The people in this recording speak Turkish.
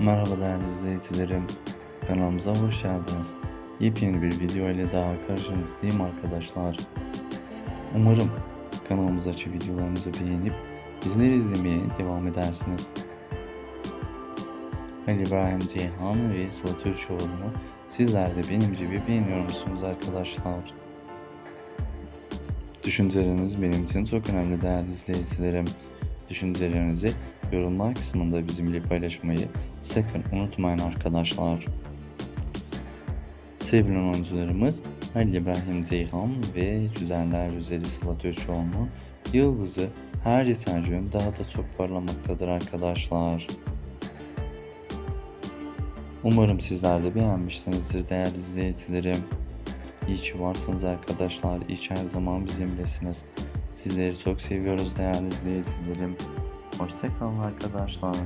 Merhaba değerli izleyicilerim. Kanalımıza hoş geldiniz. Yepyeni bir video ile daha karşınızdayım arkadaşlar. Umarım kanalımızdaki videolarımızı beğenip bizleri izlemeye devam edersiniz. Ali İbrahim Ceyhan ve Sıla Türkoğlu'nu sizler de benim gibi beğeniyor musunuz arkadaşlar? Düşünceleriniz benim için çok önemli değerli izleyicilerim. Düşüncelerinizi yorumlar kısmında bizimle paylaşmayı sakın unutmayın arkadaşlar. Sevilen oyuncularımız Halil İbrahim Ceyhan ve Güzeller Güzeli Sıla Türkoğlu'nun yıldızı her geçen daha da çok parlamaktadır arkadaşlar. Umarım sizler de beğenmişsinizdir değerli izleyicilerim. İyi ki varsınız arkadaşlar. İyi ki her zaman bizimlesiniz. Sizleri çok seviyoruz değerli izleyicilerim. Hoşçakalın arkadaşlar.